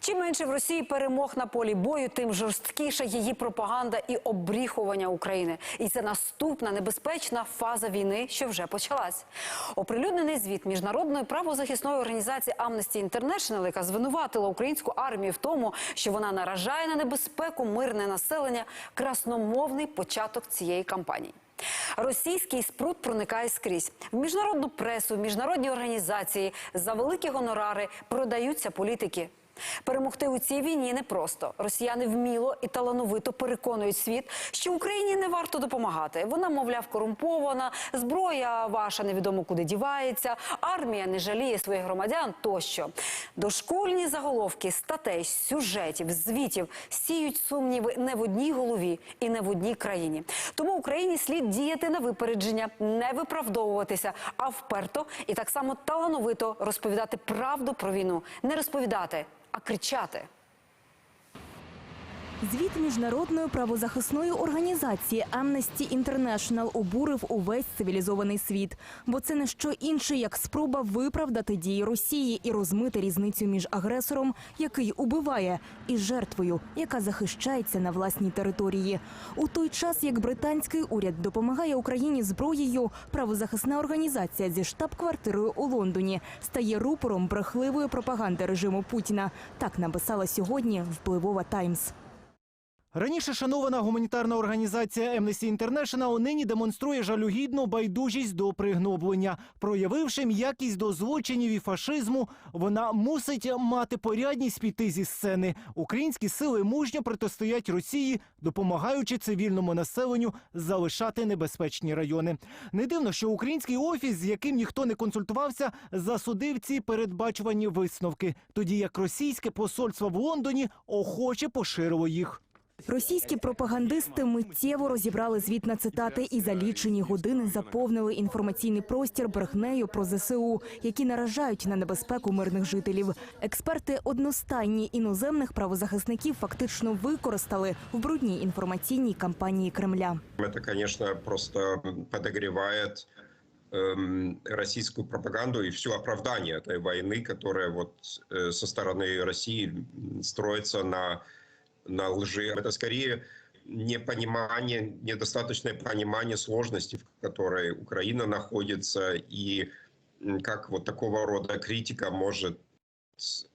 Чим менше в Росії перемог на полі бою, тим жорсткіша її пропаганда і обріхування України. І це наступна небезпечна фаза війни, що вже почалась. Оприлюднений звіт міжнародної правозахисної організації Amnesty International, яка звинуватила українську армію в тому, що вона наражає на небезпеку мирне населення, красномовний початок цієї кампанії. Російський спрут проникає скрізь в міжнародну пресу, в міжнародні організації за великі гонорари продаються політики. Перемогти у цій війні непросто. Росіяни вміло і талановито переконують світ, що Україні не варто допомагати. Вона, мовляв, корумпована, зброя ваша невідомо куди дівається, армія не жаліє своїх громадян тощо. Дошкольні заголовки статей, сюжетів, звітів сіють сумніви не в одній голові і не в одній країні. Тому Україні слід діяти на випередження, не виправдовуватися, а вперто і так само талановито розповідати правду про війну, не розповідати, а кричати. Звіт міжнародної правозахисної організації Amnesty International обурив увесь цивілізований світ, бо це не що інше, як спроба виправдати дії Росії і розмити різницю між агресором, який убиває, і жертвою, яка захищається на власній території. У той час, як британський уряд допомагає Україні зброєю, правозахисна організація зі штаб-квартирою у Лондоні стає рупором брехливої пропаганди режиму Путіна. Так написала сьогодні впливова Таймс. Раніше шанована гуманітарна організація Amnesty International нині демонструє жалюгідну байдужість до пригноблення. Проявивши м'якість до злочинів і фашизму, вона мусить мати порядність піти зі сцени. Українські сили мужньо протистоять Росії, допомагаючи цивільному населенню залишати небезпечні райони. Не дивно, що український офіс, з яким ніхто не консультувався, засудив ці передбачувані висновки, тоді як російське посольство в Лондоні охоче поширило їх. Російські пропагандисти миттєво розібрали звіт на цитати і за лічені години заповнили інформаційний простір брехнею про ЗСУ, які наражають на небезпеку мирних жителів. Експерти одностайні іноземних правозахисників фактично використали в брудній інформаційній кампанії Кремля. Это, конечно, просто подогревает эм, российскую пропаганду и все оправдание этой войны, которая вот э, со стороны России м, строится на, на лжи. Это скорее непонимание, недостаточное понимание сложности, в которой Украина находится, и как вот такого рода критика может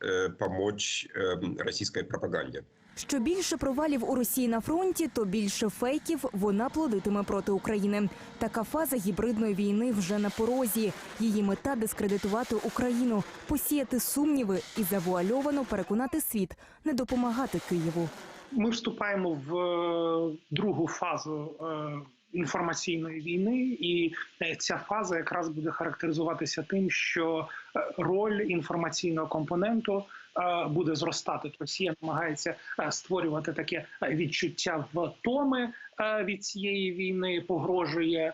э, помочь эм, российской пропаганде. Що більше провалів у Росії на фронті, то більше фейків вона плодитиме проти України. Така фаза гібридної війни вже на порозі. Її мета дискредитувати Україну, посіяти сумніви і завуальовано переконати світ не допомагати Києву. Ми вступаємо в е, другу фазу е, інформаційної війни, і е, ця фаза якраз буде характеризуватися тим, що роль інформаційного компоненту буде зростати. Росія намагається е, створювати таке е, відчуття втоми е, від цієї війни, погрожує.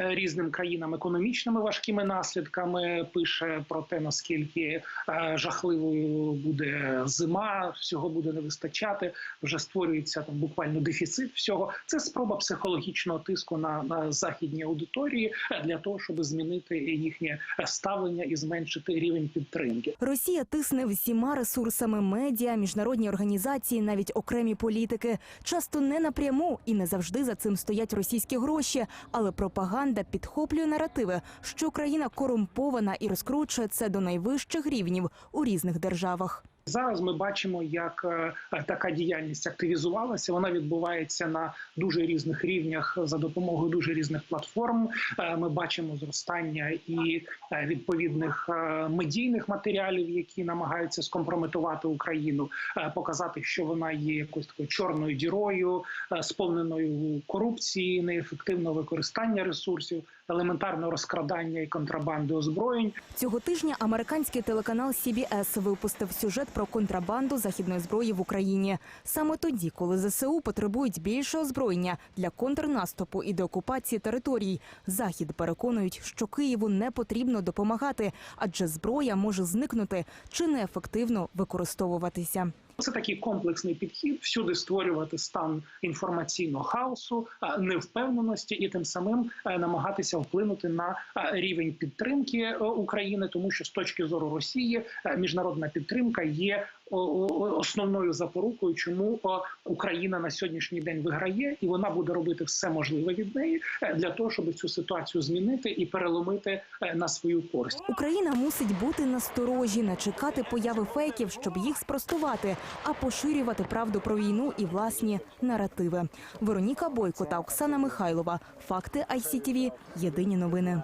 Різним країнам економічними важкими наслідками пише про те, наскільки е, жахливою буде зима, всього буде не вистачати. Вже створюється там буквально дефіцит всього. Це спроба психологічного тиску на, на західні аудиторії е, для того, щоб змінити їхнє ставлення і зменшити рівень підтримки. Росія тисне всіма ресурсами медіа, міжнародні організації, навіть окремі політики. Часто не напряму і не завжди за цим стоять російські гроші, але пропаганда підхоплює наративи, що країна корумпована і розкручує це до найвищих рівнів у різних державах. Зараз ми бачимо, як е, така діяльність активізувалася. Вона відбувається на дуже різних рівнях за допомогою дуже різних платформ. Е, Ми бачимо зростання і е, відповідних медійних матеріалів, які намагаються скомпрометувати Україну, показати, що вона є якось такою чорною дірою, сповненою корупції, неефективного використання ресурсів, елементарного розкрадання і контрабанди озброєнь. Цього тижня американський телеканал CBS випустив сюжет про контрабанду західної зброї в Україні. Саме тоді, коли ЗСУ потребують більше озброєння для контрнаступу і деокупації територій, захід переконують, що Києву не потрібно допомагати, адже зброя може зникнути чи неефективно використовуватися. Це такий комплексний підхід всюди створювати стан інформаційного хаосу, невпевненості і тим самим е, намагатися вплинути на е, рівень підтримки е, України, тому що з точки зору Росії е, міжнародна підтримка є основною запорукою, чому Україна на сьогоднішній день виграє, і вона буде робити все можливе від неї е, для того, щоб цю ситуацію змінити і переломити е, на свою користь. Україна мусить бути насторожі, не чекати появи фейків, щоб їх спростувати, а поширювати правду про війну і власні наративи. Вероніка Бойко та Оксана Михайлова. Факти ICTV. Єдині новини.